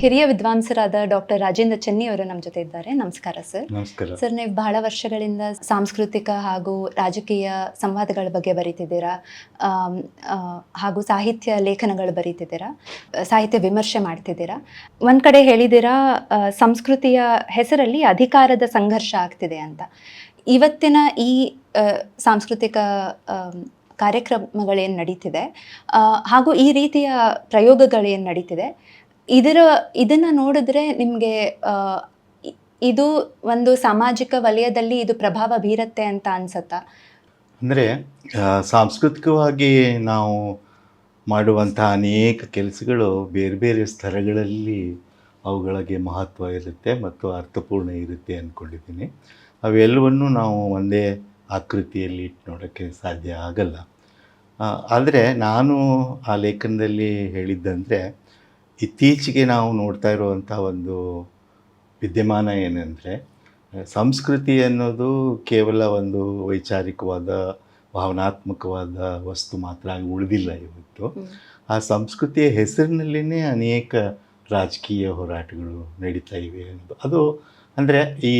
ಹಿರಿಯ ವಿದ್ವಾಂಸರಾದ ಡಾಕ್ಟರ್ ರಾಜೇಂದ್ರ ಚೆನ್ನಿ ಅವರು ನಮ್ಮ ಜೊತೆ ಇದ್ದಾರೆ. ನಮಸ್ಕಾರ ಸರ್. ನಮಸ್ಕಾರ. ಸರ್ ನೀವು ಬಹಳ ವರ್ಷಗಳಿಂದ ಸಾಂಸ್ಕೃತಿಕ ಹಾಗೂ ರಾಜಕೀಯ ಸಂವಾದಗಳ ಬಗ್ಗೆ ಬರೀತಿದ್ದೀರಾ? ಹಾಗೂ ಸಾಹಿತ್ಯ ಲೇಖನಗಳು ಬರೀತಿದ್ದೀರಾ? ಸಾಹಿತ್ಯ ವಿಮರ್ಶೆ ಮಾಡ್ತಿದ್ದೀರಾ? ಒಂದು ಕಡೆ ಹೇಳಿದ್ದೀರಾ ಸಂಸ್ಕೃತಿಯ ಹೆಸರಲ್ಲಿ ಅಧಿಕಾರದ ಸಂಘರ್ಷ ಆಗ್ತಿದೆ ಅಂತ. ಇವತ್ತಿನ ಈ ಸಾಂಸ್ಕೃತಿಕ ಕಾರ್ಯಕ್ರಮಗಳೇನು ನಡೀತಿದೆ ಹಾಗೂ ಈ ರೀತಿಯ ಪ್ರಯೋಗಗಳೇನು ನಡೀತಿದೆ, ಇದರ, ಇದನ್ನು ನೋಡಿದ್ರೆ ನಿಮಗೆ ಇದು ಒಂದು ಸಾಮಾಜಿಕ ವಲಯದಲ್ಲಿ ಇದು ಪ್ರಭಾವ ಬೀರತ್ತೆ ಅಂತ ಅನ್ಸತ್ತಾ? ಅಂದರೆ ಸಾಂಸ್ಕೃತಿಕವಾಗಿ ನಾವು ಮಾಡುವಂಥ ಅನೇಕ ಕೆಲಸಗಳು ಬೇರೆ ಬೇರೆ ಸ್ಥಳಗಳಲ್ಲಿ ಅವುಗಳಿಗೆ ಮಹತ್ವ ಇರುತ್ತೆ ಮತ್ತು ಅರ್ಥಪೂರ್ಣ ಇರುತ್ತೆ ಅಂದ್ಕೊಂಡಿದ್ದೀನಿ ಅವೆಲ್ಲವನ್ನು ನಾವು ಒಂದೇ ಆಕೃತಿಯಲ್ಲಿ ಇಟ್ಟು ನೋಡೋಕ್ಕೆ ಸಾಧ್ಯ ಆಗಲ್ಲ. ಆದರೆ ನಾನು ಆ ಲೇಖನದಲ್ಲಿ ಹೇಳಿದ್ದಂದರೆ ಇತ್ತೀಚೆಗೆ ನಾವು ನೋಡ್ತಾ ಇರುವಂಥ ಒಂದು ವಿದ್ಯಮಾನ ಏನಂದರೆ ಸಂಸ್ಕೃತಿ ಅನ್ನೋದು ಕೇವಲ ಒಂದು ವೈಚಾರಿಕವಾದ ಭಾವನಾತ್ಮಕವಾದ ವಸ್ತು ಮಾತ್ರ ಆಗಿ ಉಳಿದಿಲ್ಲ ಇವತ್ತು. ಆ ಸಂಸ್ಕೃತಿಯ ಹೆಸರಿನಲ್ಲಿನೇ ಅನೇಕ ರಾಜಕೀಯ ಹೋರಾಟಗಳು ನಡೀತಾ ಇವೆ ಅನ್ನೋದು. ಅದು ಅಂದರೆ ಈ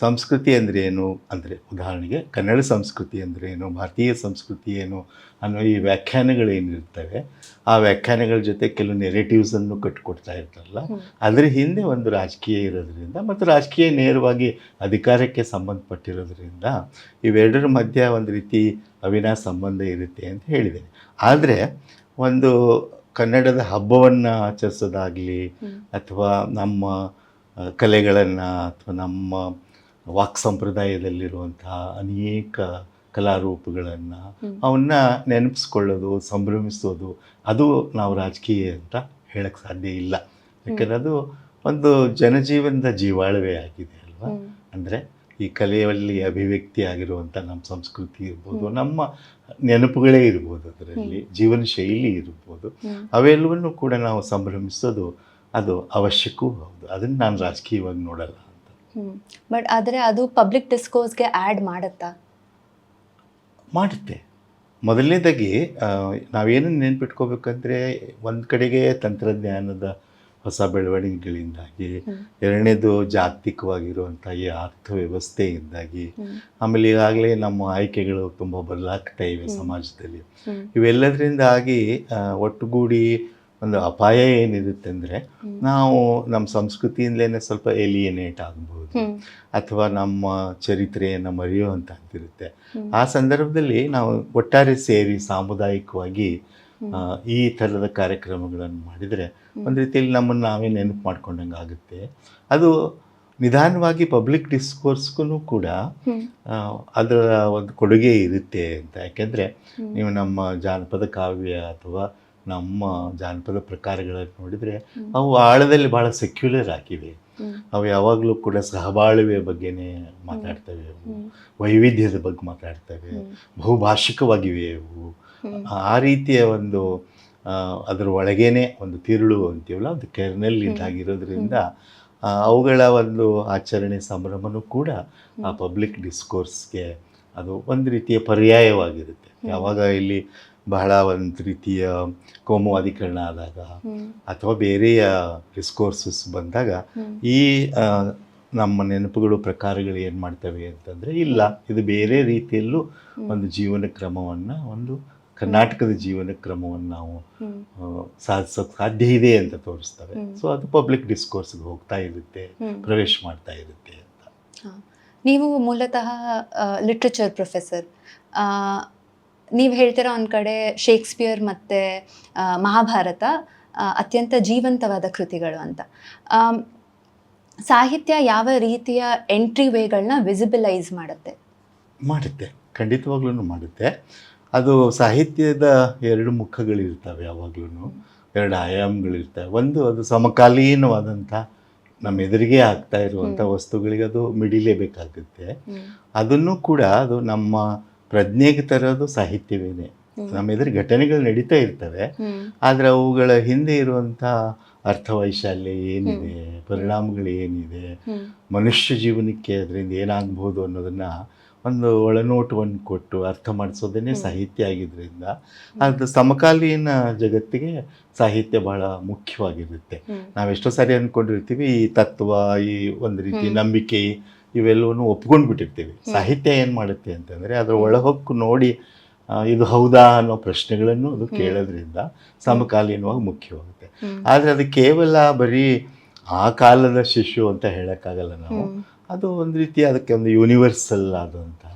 ಸಂಸ್ಕೃತಿ ಅಂದರೆ ಏನು? ಅಂದರೆ ಉದಾಹರಣೆಗೆ ಕನ್ನಡ ಸಂಸ್ಕೃತಿ ಅಂದರೆ ಏನು? ಭಾರತೀಯ ಸಂಸ್ಕೃತಿ ಏನು? ಅನ್ನೋ ಈ ವ್ಯಾಖ್ಯಾನಗಳೇನಿರ್ತವೆ ಆ ವ್ಯಾಖ್ಯಾನಗಳ ಜೊತೆ ಕೆಲವು ನೆರೆಟಿವ್ಸನ್ನು ಕಟ್ಟಿಕೊಡ್ತಾ ಇರ್ತಾರಲ್ಲ ಅದರ ಹಿಂದೆ ಒಂದು ರಾಜಕೀಯ ಇರೋದ್ರಿಂದ ಮತ್ತು ರಾಜಕೀಯ ನೇರವಾಗಿ ಅಧಿಕಾರಕ್ಕೆ ಸಂಬಂಧಪಟ್ಟಿರೋದ್ರಿಂದ ಇವೆರಡರ ಮಧ್ಯ ಒಂದು ರೀತಿ ಅವಿನಾಶ ಸಂಬಂಧ ಇರುತ್ತೆ ಅಂತ ಹೇಳಿದ್ದೇನೆ. ಆದರೆ ಒಂದು ಕನ್ನಡದ ಹಬ್ಬವನ್ನು ಆಚರಿಸೋದಾಗಲಿ ಅಥವಾ ನಮ್ಮ ಕಲೆಗಳನ್ನು ಅಥವಾ ನಮ್ಮ ವಾಕ್ ಸಂಪ್ರದಾಯದಲ್ಲಿರುವಂತಹ ಅನೇಕ ಕಲಾರೂಪಗಳನ್ನು ಅವನ್ನ ನೆನಪಿಸ್ಕೊಳ್ಳೋದು ಸಂಭ್ರಮಿಸೋದು ಅದು ನಾವು ರಾಜಕೀಯ ಅಂತ ಹೇಳಕ್ಕೆ ಸಾಧ್ಯ ಇಲ್ಲ. ಯಾಕಂದ್ರೆ ಅದು ಒಂದು ಜನಜೀವನದ ಜೀವಾಳವೇ ಆಗಿದೆ ಅಲ್ವಾ? ಅಂದರೆ ಈ ಕಲೆಯಲ್ಲಿ ಅಭಿವ್ಯಕ್ತಿ ಆಗಿರುವಂಥ ನಮ್ಮ ಸಂಸ್ಕೃತಿ ಇರ್ಬೋದು ನಮ್ಮ ನೆನಪುಗಳೇ ಇರ್ಬೋದು ಅದರಲ್ಲಿ ಜೀವನ ಶೈಲಿ ಇರ್ಬೋದು ಅವೆಲ್ಲವನ್ನೂ ಕೂಡ ನಾವು ಸಂಭ್ರಮಿಸೋದು ಅದು ಅವಶ್ಯಕ್ಕೂ ಹೌದು. ಅದನ್ನು ನಾನು ರಾಜಕೀಯವಾಗಿ ನೋಡಲ್ಲ. ಬಟ್ ಆದರೆ ಅದು ಪಬ್ಲಿಕ್ ಡಿಸ್ಕೋಸ್ಗೆ ಆ್ಯಡ್ ಮಾಡುತ್ತಾ? ಮಾಡುತ್ತೆ. ಮೊದಲನೇದಾಗಿ ನಾವೇನು ನೆನ್ಪಿಟ್ಕೋಬೇಕಂದ್ರೆ ಒಂದು ಕಡೆಗೆ ತಂತ್ರಜ್ಞಾನದ ಹೊಸ ಬೆಳವಣಿಗೆಗಳಿಂದಾಗಿ ಎರಡನೇದು ಜಾಗತಿಕವಾಗಿರುವಂಥ ಈ ಅರ್ಥವ್ಯವಸ್ಥೆಯಿಂದಾಗಿ ಆಮೇಲೆ ಈಗಾಗಲೇ ನಮ್ಮ ಆಯ್ಕೆಗಳು ತುಂಬ ಬದಲಾಗ್ತಾ ಇವೆ ಸಮಾಜದಲ್ಲಿ. ಇವೆಲ್ಲದರಿಂದಾಗಿ ಒಟ್ಟುಗೂಡಿ ಒಂದು ಅಪಾಯ ಏನಿರುತ್ತೆ ಅಂದರೆ ನಾವು ನಮ್ಮ ಸಂಸ್ಕೃತಿಯಿಂದಲೇ ಸ್ವಲ್ಪ ಎಲಿಯನೇಟ್ ಆಗ್ಬೋದು. ಅಥವಾ ನಮ್ಮ ಚರಿತ್ರೆಯನ್ನು ಮರೆಯುವಂತಾಗ್ತಿರುತ್ತೆ ಆ ಸಂದರ್ಭದಲ್ಲಿ ನಾವು ಒಟ್ಟಾರೆ ಸೇರಿ ಸಾಮುದಾಯಿಕವಾಗಿ ಈ ಥರದ ಕಾರ್ಯಕ್ರಮಗಳನ್ನು ಮಾಡಿದರೆ ಒಂದು ರೀತಿಯಲ್ಲಿ ನಮ್ಮನ್ನು ನಾವೇ ನೆನಪು ಮಾಡ್ಕೊಂಡಂಗೆ ಆಗುತ್ತೆ. ಅದು ನಿಧಾನವಾಗಿ ಪಬ್ಲಿಕ್ ಡಿಸ್ಕೋರ್ಸ್ಗೂ ಕೂಡ ಅದರ ಒಂದು ಕೊಡುಗೆ ಇರುತ್ತೆ ಅಂತ. ಯಾಕೆಂದರೆ ನೀವು ನಮ್ಮ ಜಾನಪದ ಕಾವ್ಯ ಅಥವಾ ನಮ್ಮ ಜಾನಪದ ಪ್ರಕಾರಗಳನ್ನು ನೋಡಿದರೆ ಅವು ಆಳದಲ್ಲಿ ಭಾಳ ಸೆಕ್ಯುಲರ್ ಆಗಿವೆ. ಅವು ಯಾವಾಗಲೂ ಕೂಡ ಸಹಬಾಳ್ವೆಯ ಬಗ್ಗೆನೇ ಮಾತಾಡ್ತವೆ ಅವು. ವೈವಿಧ್ಯದ ಬಗ್ಗೆ ಮಾತಾಡ್ತವೆ. ಬಹುಭಾಷಿಕವಾಗಿವೆ ಅವು. ಆ ರೀತಿಯ ಒಂದು ಅದರ ಒಳಗೇನೆ ಒಂದು ತಿರುಳು ಅಂತೀವಲ್ಲ ಅದು ಕೆರ್ನಲ್ಲಿ ಇದ್ದಾಗಿರೋದ್ರಿಂದ ಅವುಗಳ ಒಂದು ಆಚರಣೆ ಸಂಭ್ರಮನೂ ಕೂಡ ಆ ಪಬ್ಲಿಕ್ ಡಿಸ್ಕೋರ್ಸ್ಗೆ ಅದು ಒಂದು ರೀತಿಯ ಪರ್ಯಾಯವಾಗಿರುತ್ತೆ. ಯಾವಾಗ ಇಲ್ಲಿ ಬಹಳ ಒಂದು ರೀತಿಯ ಕೋಮುವಾದೀಕರಣ ಆದಾಗ ಅಥವಾ ಬೇರೆಯ ಡಿಸ್ಕೋರ್ಸಸ್ ಬಂದಾಗ ಈ ನಮ್ಮ ನೆನಪುಗಳು ಪ್ರಕಾರಗಳು ಏನು ಮಾಡ್ತವೆ ಅಂತಂದರೆ ಇಲ್ಲ ಇದು ಬೇರೆ ರೀತಿಯಲ್ಲೂ ಒಂದು ಜೀವನ ಕ್ರಮವನ್ನು ಒಂದು ಕರ್ನಾಟಕದ ಜೀವನ ಕ್ರಮವನ್ನು ನಾವು ಸಾಧಿಸೋಕೆ ಸಾಧ್ಯ ಇದೆ ಅಂತ ತೋರಿಸ್ತವೆ. ಸೊ ಅದು ಪಬ್ಲಿಕ್ ಡಿಸ್ಕೋರ್ಸ್ಗೆ ಹೋಗ್ತಾ ಇರುತ್ತೆ ಪ್ರವೇಶ ಮಾಡ್ತಾ ಇರುತ್ತೆ ಅಂತ. ನೀವು ಮೂಲತಃ ಲಿಟ್ರೇಚರ್ ಪ್ರೊಫೆಸರ್ ನೀವು ಹೇಳ್ತೀರಾ ಒಂದು ಕಡೆ ಶೇಕ್ಸ್ಪಿಯರ್ ಮತ್ತು ಮಹಾಭಾರತ ಅತ್ಯಂತ ಜೀವಂತವಾದ ಕೃತಿಗಳು ಅಂತ. ಸಾಹಿತ್ಯ ಯಾವ ರೀತಿಯ ಎಂಟ್ರಿ ವೇಗಳನ್ನ ವಿಸಿಬಿಲೈಸ್ ಮಾಡುತ್ತೆ? ಮಾಡುತ್ತೆ. ಖಂಡಿತವಾಗ್ಲೂ ಮಾಡುತ್ತೆ. ಅದು ಸಾಹಿತ್ಯದ ಎರಡು ಮುಖಗಳಿರ್ತವೆ ಯಾವಾಗ್ಲೂ ಎರಡು ಆಯಾಮಗಳಿರ್ತವೆ. ಒಂದು ಅದು ಸಮಕಾಲೀನವಾದಂಥ ನಮ್ಮ ಎದುರಿಗೆ ಆಗ್ತಾ ಇರುವಂಥ ವಸ್ತುಗಳಿಗೆ ಅದು ಮಿಡಿಲೇಬೇಕಾಗುತ್ತೆ ಅದನ್ನು ಕೂಡ ಅದು ನಮ್ಮ ಪ್ರಜ್ಞೆಗೆ ತರೋದು ಸಾಹಿತ್ಯವೇನೆ. ನಮ್ಮ ಎದುರು ಘಟನೆಗಳು ನಡೀತಾ ಇರ್ತವೆ. ಆದರೆ ಅವುಗಳ ಹಿಂದೆ ಇರುವಂಥ ಅರ್ಥವೈಶಾಲ್ಯ ಏನಿದೆ ಪರಿಣಾಮಗಳು ಏನಿದೆ ಮನುಷ್ಯ ಜೀವನಕ್ಕೆ ಅದರಿಂದ ಏನಾಗ್ಬೋದು ಅನ್ನೋದನ್ನು ಒಂದು ಒಳನೋಟವನ್ನು ಕೊಟ್ಟು ಅರ್ಥ ಮಾಡಿಸೋದೇ ಸಾಹಿತ್ಯ ಆಗಿದ್ದರಿಂದ ಅದು ಸಮಕಾಲೀನ ಜಗತ್ತಿಗೆ ಸಾಹಿತ್ಯ ಬಹಳ ಮುಖ್ಯವಾಗಿರುತ್ತೆ. ನಾವೆಷ್ಟೋ ಸಾರಿ ಅಂದ್ಕೊಂಡಿರ್ತೀವಿ ಈ ತತ್ವ ಈ ಒಂದು ರೀತಿ ನಂಬಿಕೆ ಇವೆಲ್ಲವನ್ನು ಒಪ್ಕೊಂಡು ಬಿಟ್ಟಿರ್ತೀವಿ ಸಾಹಿತ್ಯ ಏನು ಮಾಡುತ್ತೆ ಅಂತಂದರೆ ಅದರ ಒಳಹೊಕ್ಕು ನೋಡಿ ಇದು ಹೌದಾ ಅನ್ನೋ ಪ್ರಶ್ನೆಗಳನ್ನು ಅದು ಕೇಳೋದ್ರಿಂದ ಸಮಕಾಲೀನವಾಗಿ ಮುಖ್ಯವಾಗುತ್ತೆ. ಆದರೆ ಅದು ಕೇವಲ ಬರೀ ಆ ಕಾಲದ ಶಿಶು ಅಂತ ಹೇಳೋಕ್ಕಾಗಲ್ಲ ನಾವು. ಅದು ಒಂದು ರೀತಿ ಅದಕ್ಕೆ ಒಂದು ಯೂನಿವರ್ಸಲ್ ಆದಂತಹ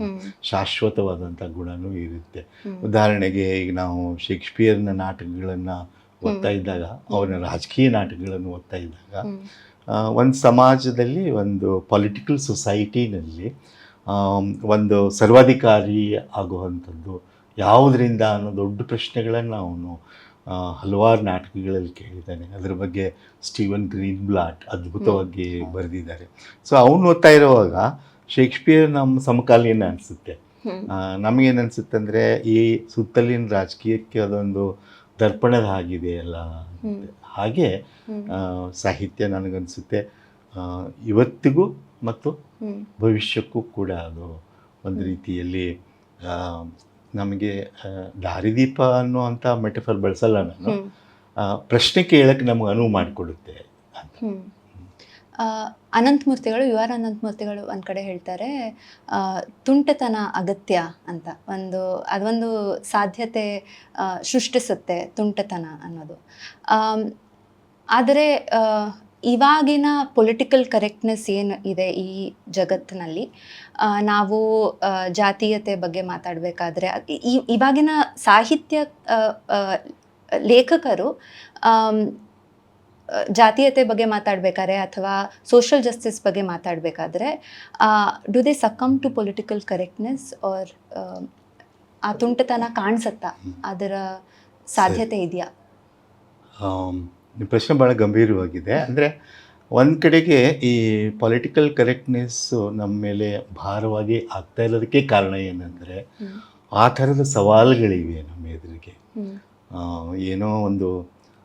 ಶಾಶ್ವತವಾದಂಥ ಗುಣನೂ ಇರುತ್ತೆ. ಉದಾಹರಣೆಗೆ ಈಗ ನಾವು ಶೇಕ್ಸ್ಪಿಯರ್ನ ನಾಟಕಗಳನ್ನು ಓದ್ತಾ ಇದ್ದಾಗ ಅವನ ರಾಜಕೀಯ ನಾಟಕಗಳನ್ನು ಓದ್ತಾ ಇದ್ದಾಗ ಒಂದು ಸಮಾಜದಲ್ಲಿ ಒಂದು ಪೊಲಿಟಿಕಲ್ ಸೊಸೈಟಿನಲ್ಲಿ ಒಂದು ಸರ್ವಾಧಿಕಾರಿ ಆಗುವಂಥದ್ದು ಯಾವುದರಿಂದ ಅನ್ನೋ ದೊಡ್ಡ ಪ್ರಶ್ನೆಗಳನ್ನು ಅವನು ಹಲವಾರು ನಾಟಕಗಳಲ್ಲಿ ಕೇಳಿದ್ದಾನೆ. ಅದರ ಬಗ್ಗೆ ಸ್ಟೀವನ್ ಗ್ರೀನ್ ಬ್ಲಾಟ್ ಅದ್ಭುತವಾಗಿ ಬರೆದಿದ್ದಾರೆ. ಸೊ ಅವನು ಓದ್ತಾ ಇರುವಾಗ ಶೇಕ್ಸ್ಪಿಯರ್ ನಮ್ಮ ಸಮಕಾಲೀನ ಅನಿಸುತ್ತೆ. ನಮಗೇನು ಅನಿಸುತ್ತೆ ಅಂದರೆ ಈ ಸುತ್ತಲಿನ ರಾಜಕೀಯಕ್ಕೆ ಅದೊಂದು ದರ್ಪಣದ ಆಗಿದೆ ಅಲ್ಲ ಅಂತ. ಹಾಗೆ ಸಾಹಿತ್ಯ ನನಗನ್ಸುತ್ತೆ. ಇವತ್ತಿಗೂ ಮತ್ತು ಭವಿಷ್ಯಕ್ಕೂ ಕೂಡ ಅದು ಒಂದು ರೀತಿಯಲ್ಲಿ ನಮಗೆ ದಾರಿದೀಪ ದಾರಿದೀಪ ಅನ್ನುವಂಥ ಮೆಟಫರ್ ಬಳಸಲ್ಲ ನಾನು. ಪ್ರಶ್ನೆ ಕೇಳಕ್ಕೆ ನಮ್ಗೆ ಅನುವು ಮಾಡಿಕೊಡುತ್ತೆ ಅಂತ. ಅನಂತಮೂರ್ತಿಗಳು, ಯು ಆರ್ ಅನಂತಮೂರ್ತಿಗಳು ಒಂದು ಕಡೆ ಹೇಳ್ತಾರೆ ತುಂಟತನ ಅಗತ್ಯ ಅಂತ. ಒಂದು, ಅದೊಂದು ಸಾಧ್ಯತೆ ಸೃಷ್ಟಿಸುತ್ತೆ ತುಂಟತನ ಅನ್ನೋದು. ಆದರೆ ಇವಾಗಿನ ಪೊಲಿಟಿಕಲ್ ಕರೆಕ್ಟ್ನೆಸ್ ಏನು ಇದೆ ಈ ಜಗತ್ತಿನಲ್ಲಿ? ನಾವು ಜಾತೀಯತೆ ಬಗ್ಗೆ ಮಾತಾಡಬೇಕಾದ್ರೆ ಇವಾಗಿನ ಸಾಹಿತ್ಯ ಲೇಖಕರು ಜಾತೀಯತೆ ಬಗ್ಗೆ ಮಾತಾಡಬೇಕಾದ್ರೆ ಅಥವಾ ಸೋಷಲ್ ಜಸ್ಟಿಸ್ ಬಗ್ಗೆ ಮಾತಾಡಬೇಕಾದ್ರೆ do they succumb to political correctness or ಆ ತುಂಟತನ ಕಾಣಿಸತ್ತಾ? ಅದರ ಸಾಧ್ಯತೆ ಇದೆಯಾ? ಪ್ರಶ್ನೆ ಭಾಳ ಗಂಭೀರವಾಗಿದೆ. ಅಂದರೆ ಒಂದು ಕಡೆಗೆ ಈ ಪೊಲಿಟಿಕಲ್ ಕರೆಕ್ಟ್ನೆಸ್ಸು ನಮ್ಮ ಮೇಲೆ ಭಾರವಾಗಿ ಆಗ್ತಾ ಇರೋದಕ್ಕೆ ಕಾರಣ ಏನಂದರೆ ಆ ಥರದ ಸವಾಲುಗಳಿವೆ ನಮ್ಮ ಎದುರಿಗೆ. ಏನೋ ಒಂದು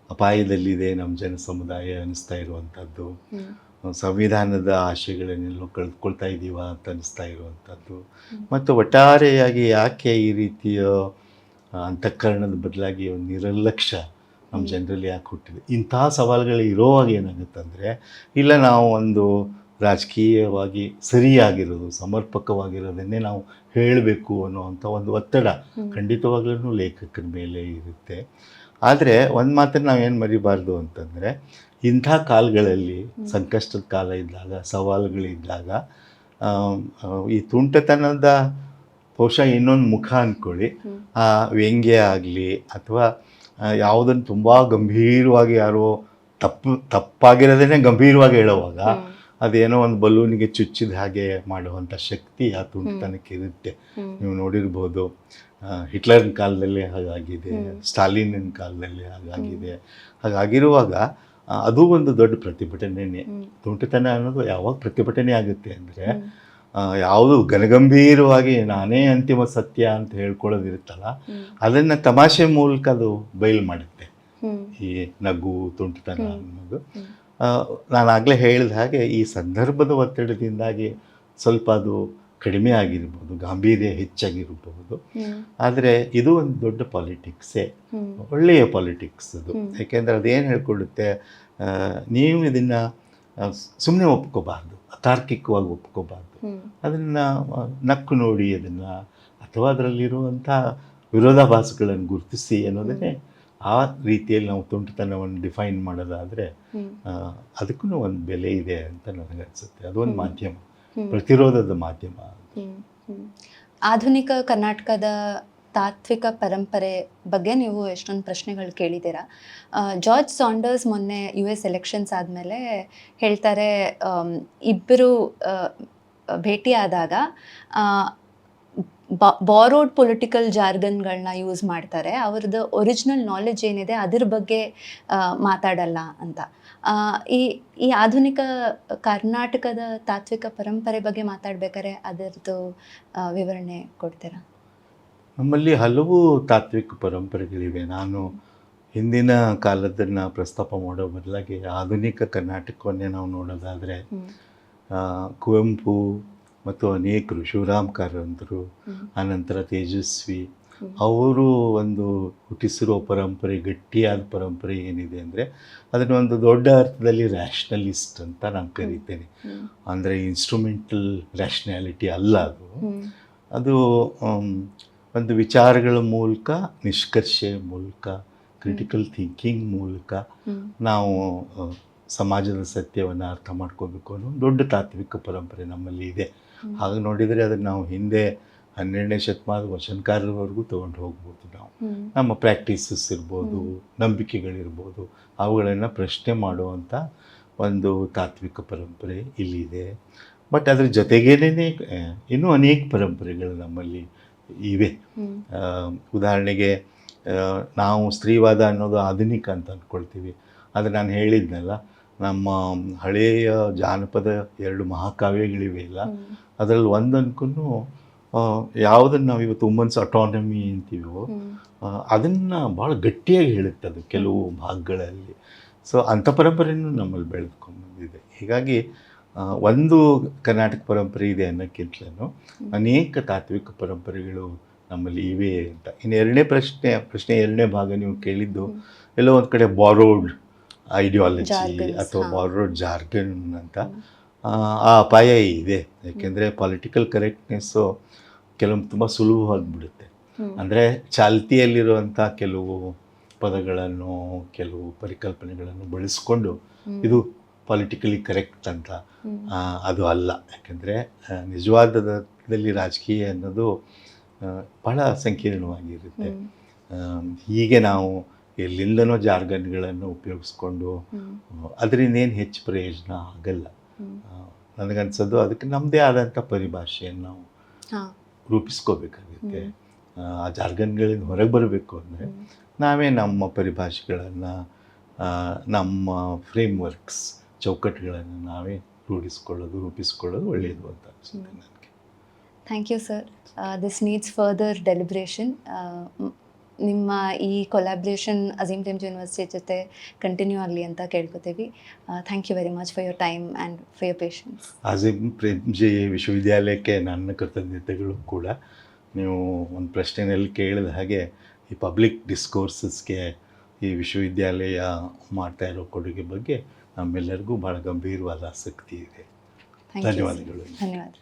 ಅಪಾಯದಲ್ಲಿದೆ ನಮ್ಮ ಜನ ಸಮುದಾಯ ಅನ್ನಿಸ್ತಾ ಇರುವಂಥದ್ದು. ಸಂವಿಧಾನದ ಆಶಯಗಳನ್ನೆಲ್ಲೋ ಕಳೆದುಕೊಳ್ತಾ ಇದ್ದೀವ ಅಂತ ಅನಿಸ್ತಾ ಇರುವಂಥದ್ದು. ಮತ್ತು ಒಟ್ಟಾರೆಯಾಗಿ ಯಾಕೆ ಈ ರೀತಿಯ ಅಂತಃಕರಣದ ಬದಲಾಗಿ ಒಂದು ನಿರ್ಲಕ್ಷ್ಯ ನಮ್ಮ ಜನರಲ್ಲಿ ಯಾಕೆ ಹುಟ್ಟಿದೆ? ಇಂತಹ ಸವಾಲುಗಳು ಇರೋವಾಗ ಏನಾಗುತ್ತಂದರೆ ಇಲ್ಲ ನಾವು ಒಂದು ರಾಜಕೀಯವಾಗಿ ಸರಿಯಾಗಿರೋದು ಸಮರ್ಪಕವಾಗಿರೋದನ್ನೇ ನಾವು ಹೇಳಬೇಕು ಅನ್ನುವಂಥ ಒಂದು ಒತ್ತಡ ಖಂಡಿತವಾಗ್ಲೂ ಲೇಖಕರ ಮೇಲೆ ಇರುತ್ತೆ. ಆದರೆ ಒಂದು ಮಾತನ್ನು ನಾವೇನು ಮರಿಬಾರ್ದು ಅಂತಂದರೆ ಇಂಥ ಕಾಲಗಳಲ್ಲಿ ಸಂಕಷ್ಟದ ಕಾಲ ಇದ್ದಾಗ ಸವಾಲುಗಳಿದ್ದಾಗ ಈ ತುಂಟತನದ ಬಹುಶಃ ಇನ್ನೊಂದು ಮುಖ ಅಂದ್ಕೊಳ್ಳಿ ಆ ವ್ಯಂಗ್ಯ ಆಗಲಿ ಅಥವಾ ಯಾವುದನ್ನು ತುಂಬ ಗಂಭೀರವಾಗಿ ಯಾರೋ ತಪ್ಪು ತಪ್ಪಾಗಿರೋದೇ ಗಂಭೀರವಾಗಿ ಹೇಳುವಾಗ ಅದೇನೋ ಒಂದು ಬಲೂನಿಗೆ ಚುಚ್ಚಿದ ಹಾಗೆ ಮಾಡುವಂಥ ಶಕ್ತಿ ಆ ತುಂಟತನಕ್ಕೆ ಇರುತ್ತೆ. ನೀವು ನೋಡಿರ್ಬೋದು. ಹಿಟ್ಲರ್ನ ಕಾಲದಲ್ಲಿ ಹಾಗಾಗಿದೆ ಸ್ಟಾಲಿನ್ ಕಾಲದಲ್ಲಿ ಹಾಗಾಗಿದೆ. ಹಾಗಾಗಿರುವಾಗ ಅದು ಒಂದು ದೊಡ್ಡ ಪ್ರತಿಭಟನೆನೇ ತುಂಟತನ ಅನ್ನೋದು ಯಾವಾಗ ಪ್ರತಿಭಟನೆ ಆಗುತ್ತೆ ಅಂದರೆ ಯಾವುದು ಘನಗಂಭೀರವಾಗಿ ನಾನೇ ಅಂತಿಮ ಸತ್ಯ ಅಂತ ಹೇಳ್ಕೊಳ್ಳೋದಿರುತ್ತಲ್ಲ ಅದನ್ನು ತಮಾಷೆ ಮೂಲಕ ಅದು ಬಯಲು ಮಾಡುತ್ತೆ. ಈ ನಗು ತುಂಟತನ ಅನ್ನೋದು. ನಾನು ಆಗಲೇ ಹೇಳಿದ ಹಾಗೆ ಈ ಸಂದರ್ಭದ ಒತ್ತಡದಿಂದಾಗಿ ಸ್ವಲ್ಪ ಅದು ಕಡಿಮೆ ಆಗಿರ್ಬೋದು ಗಾಂಭೀರ್ಯ ಹೆಚ್ಚಾಗಿರ್ಬೋದು. ಆದರೆ ಇದು ಒಂದು ದೊಡ್ಡ ಪಾಲಿಟಿಕ್ಸೇ ಒಳ್ಳೆಯ ಪಾಲಿಟಿಕ್ಸ್ ಅದು. ಯಾಕೆಂದರೆ ಅದೇನು ಹೇಳ್ಕೊಡುತ್ತೆ ನೀವು ಇದನ್ನು ಸುಮ್ಮನೆ ಒಪ್ಕೋಬಾರ್ದು ಅತಾರ್ಕಿಕವಾಗಿ ಒಪ್ಕೋಬಾರ್ದು. ಅದನ್ನು ನಕ್ಕು ನೋಡಿ ಅದನ್ನು ಅಥವಾ ಅದರಲ್ಲಿರುವಂಥ ವಿರೋಧಾಭಾಸಗಳನ್ನು ಗುರುತಿಸಿ ಅನ್ನೋದನ್ನೇ ಆ ರೀತಿಯಲ್ಲಿ ನಾವು ತುಂಟುತನವನ್ನು ಡಿಫೈನ್ ಮಾಡೋದಾದರೆ ಅದಕ್ಕೂ ಒಂದು ಬೆಲೆ ಇದೆ ಅಂತ ನನಗನ್ಸುತ್ತೆ. ಅದೊಂದು ಮಾಧ್ಯಮ. ಪ್ರತಿರೋಧದ ಮಾಧ್ಯಮ ಆಧುನಿಕ ಕರ್ನಾಟಕದ ತಾತ್ವಿಕ ಪರಂಪರೆ ಬಗ್ಗೆ ನೀವು ಎಷ್ಟೊಂದು ಪ್ರಶ್ನೆಗಳು ಕೇಳಿದ್ದೀರಾ? ಜಾರ್ಜ್ ಸಾಂಡರ್ಸ್ ಮೊನ್ನೆ ಯು ಎಸ್ ಎಲೆಕ್ಷನ್ಸ್ ಆದಮೇಲೆ ಹೇಳ್ತಾರೆ ಇಬ್ಬರು ಭೇಟಿಯಾದಾಗ ಬಾರೋಡ್ ಪೊಲಿಟಿಕಲ್ ಜಾರ್ಗನ್ಗಳನ್ನ ಯೂಸ್ ಮಾಡ್ತಾರೆ. ಅವ್ರದ್ದು ಒರಿಜಿನಲ್ ನಾಲೆಜ್ ಏನಿದೆ ಅದ್ರ ಬಗ್ಗೆ ಮಾತಾಡಲ್ಲ ಅಂತ. ಈ ಈ ಆಧುನಿಕ ಕರ್ನಾಟಕದ ತಾತ್ವಿಕ ಪರಂಪರೆ ಬಗ್ಗೆ ಮಾತಾಡ್ಬೇಕಾದ್ರೆ ಅದರದ್ದು ವಿವರಣೆ ಕೊಡ್ತೀರಾ? ನಮ್ಮಲ್ಲಿ ಹಲವು ತಾತ್ವಿಕ ಪರಂಪರೆಗಳಿವೆ. ನಾನು ಹಿಂದಿನ ಕಾಲದನ್ನು ಪ್ರಸ್ತಾಪ ಮಾಡೋ ಬದಲಾಗಿ ಆಧುನಿಕ ಕರ್ನಾಟಕವನ್ನೇ ನಾವು ನೋಡೋದಾದರೆ ಕುವೆಂಪು ಮತ್ತು ಅನೇಕರು ಶಿವರಾಮ್ ಕಾರಂತರು. ಆನಂತರ ತೇಜಸ್ವಿ ಅವರು ಒಂದು ಹುಟ್ಟಿಸಿರೋ ಪರಂಪರೆ ಗಟ್ಟಿಯಾದ ಪರಂಪರೆ ಏನಿದೆ ಅಂದರೆ ಅದನ್ನು ಒಂದು ದೊಡ್ಡ ಅರ್ಥದಲ್ಲಿ ರ್ಯಾಷ್ನಲಿಸ್ಟ್ ಅಂತ ನಾನು ಕರಿತೇನೆ. ಅಂದರೆ ಇನ್ಸ್ಟ್ರೂಮೆಂಟಲ್ ರ್ಯಾಷ್ನಾಲಿಟಿ ಅಲ್ಲ ಅದು. ಅದು ಒಂದು ವಿಚಾರಗಳ ಮೂಲಕ ನಿಷ್ಕರ್ಷೆ ಮೂಲಕ ಕ್ರಿಟಿಕಲ್ ಥಿಂಕಿಂಗ್ ಮೂಲಕ ನಾವು ಸಮಾಜದ ಸತ್ಯವನ್ನು ಅರ್ಥ ಮಾಡ್ಕೋಬೇಕು ಅನ್ನೋ ದೊಡ್ಡ ತಾತ್ವಿಕ ಪರಂಪರೆ ನಮ್ಮಲ್ಲಿ ಇದೆ. ಹಾಗೆ ನೋಡಿದರೆ ಅದನ್ನು ನಾವು ಹಿಂದೆ ಹನ್ನೆರಡನೇ ಶತಮಾನದ ವಚನಕಾರರವರೆಗೂ ತೊಗೊಂಡು ಹೋಗ್ಬೋದು ನಾವು. ನಮ್ಮ ಪ್ರಾಕ್ಟೀಸಸ್ ಇರ್ಬೋದು ನಂಬಿಕೆಗಳಿರ್ಬೋದು ಅವುಗಳನ್ನು ಪ್ರಶ್ನೆ ಮಾಡುವಂಥ ಒಂದು ತಾತ್ವಿಕ ಪರಂಪರೆ ಇಲ್ಲಿದೆ. ಬಟ್ ಅದ್ರ ಜೊತೆಗೇನೆ ಇನ್ನೂ ಅನೇಕ ಪರಂಪರೆಗಳು ನಮ್ಮಲ್ಲಿ ಇವೆ. ಉದಾಹರಣೆಗೆ ನಾವು ಸ್ತ್ರೀವಾದ ಅನ್ನೋದು ಆಧುನಿಕ ಅಂತ ಅಂದ್ಕೊಳ್ತೀವಿ. ಆದರೆ ನಾನು ಹೇಳಿದ್ನಲ್ಲ ನಮ್ಮ ಹಳೆಯ ಜಾನಪದ ಎರಡು ಮಹಾಕಾವ್ಯಗಳಿವೆ ಇಲ್ಲ. ಅದರಲ್ಲಿ ಒಂದನ್ಕೂ ಯಾವುದನ್ನು ನಾವು ಇವತ್ತು ಉಮನ್ಸ್ ಅಟಾನಮಿ ಅಂತೀವೋ. ಅದನ್ನು ಭಾಳ ಗಟ್ಟಿಯಾಗಿ ಹೇಳುತ್ತೆ ಅದು ಕೆಲವು ಭಾಗಗಳಲ್ಲಿ. ಸೊ ಅಂಥ ಪರಂಪರೆಯೂ ನಮ್ಮಲ್ಲಿ ಬೆಳೆದುಕೊಂಡು ಬಂದಿದೆ. ಹೀಗಾಗಿ ಒಂದು ಕರ್ನಾಟಕ ಪರಂಪರೆ ಇದೆ ಅನ್ನೋಕ್ಕಿಂತಲೂ ಅನೇಕ ತಾತ್ವಿಕ ಪರಂಪರೆಗಳು ನಮ್ಮಲ್ಲಿ ಇವೆ ಅಂತ. ಇನ್ನು ಎರಡನೇ ಪ್ರಶ್ನೆ ಪ್ರಶ್ನೆ ಎರಡನೇ ಭಾಗ ನೀವು ಕೇಳಿದ್ದು ಎಲ್ಲೋ ಒಂದು ಕಡೆ ಬಾರೋಡ್ ಐಡಿಯಾಲಜಿ ಅಥವಾ. ಬಾರೋಡ್ ಜಾರ್ಗನ್ ಅಂತ ಆ, ಅಪಾಯ ಇದೆ. ಯಾಕೆಂದರೆ ಪೊಲಿಟಿಕಲ್ ಕರೆಕ್ಟ್ನೆಸ್ಸು ಕೆಲವೊಂದು ತುಂಬ ಸುಲಭವಾಗಿಬಿಡುತ್ತೆ. ಅಂದರೆ ಚಾಲ್ತಿಯಲ್ಲಿರುವಂಥ ಕೆಲವು ಪದಗಳನ್ನು ಕೆಲವು ಪರಿಕಲ್ಪನೆಗಳನ್ನು ಬಳಸ್ಕೊಂಡು ಇದು ಪೊಲಿಟಿಕಲಿ ಕರೆಕ್ಟ್ ಅಂತ. ಅದು ಅಲ್ಲ. ಯಾಕೆಂದರೆ ನಿಜವಾದದಲ್ಲಿ ರಾಜಕೀಯ ಅನ್ನೋದು ಬಹಳ ಸಂಕೀರ್ಣವಾಗಿರುತ್ತೆ. ಹೀಗೆ ನಾವು ಎಲ್ಲಿಂದನೋ ಜಾರ್ಗನ್ಗಳನ್ನು ಉಪಯೋಗಿಸ್ಕೊಂಡು. ಅದರಿಂದ ಏನು ಹೆಚ್ಚು ಪ್ರಯೋಜನ ಆಗಲ್ಲ. ನನಗನ್ಸೋದು ಅದಕ್ಕೆ ನಮ್ಮದೇ ಆದಂಥ ಪರಿಭಾಷೆಯನ್ನು ನಾವು. ರೂಪಿಸ್ಕೋಬೇಕಾಗುತ್ತೆ. ಆ ಜಾರ್ಗನ್ಗಳಿಂದ ಹೊರಗೆ ಬರಬೇಕು ಅಂದರೆ ನಾವೇ ನಮ್ಮ ಪರಿಭಾಷೆಗಳನ್ನು ನಮ್ಮ ಫ್ರೇಮ್ವರ್ಕ್ಸ್ ಚೌಕಟ್ಟುಗಳನ್ನು ನಾವೇ ರೂಢಿಸ್ಕೊಳ್ಳೋದು ರೂಪಿಸ್ಕೊಳ್ಳೋದು ಒಳ್ಳೆಯದು ಅಂತ ಅನಿಸುತ್ತೆ ನನಗೆ. Thank you sir. This needs further deliberation ನಿಮ್ಮ ಈ ಕೊಲಾಬ್ರೇಷನ್ ಅಜೀಮ್ ಟೈಮ್ಸ್ ಯೂನಿವರ್ಸಿಟಿ ಜೊತೆ ಕಂಟಿನ್ಯೂ ಆಗಲಿ ಅಂತ ಕೇಳ್ಕೊತೀವಿ. Thank you very much for your time and for your patience Azim Premji ವಿಶ್ವವಿದ್ಯಾಲಯಕ್ಕೆ ನನ್ನ ಕೃತಜ್ಞತೆಗಳು ಕೂಡ. ನೀವು ಒಂದು ಪ್ರಶ್ನೆಯಲ್ಲಿ ಕೇಳಿದ ಹಾಗೆ ಈ ಪಬ್ಲಿಕ್ ಡಿಸ್ಕೋರ್ಸಸ್ಗೆ ಈ ವಿಶ್ವವಿದ್ಯಾಲಯ ಮಾಡ್ತಾ ಇರೋ ಕೊಡುಗೆ ಬಗ್ಗೆ ನಮ್ಮೆಲ್ಲರಿಗೂ ಭಾಳ ಗಂಭೀರವಾದ ಆಸಕ್ತಿ ಇದೆ. ಧನ್ಯವಾದಗಳು. ಧನ್ಯವಾದ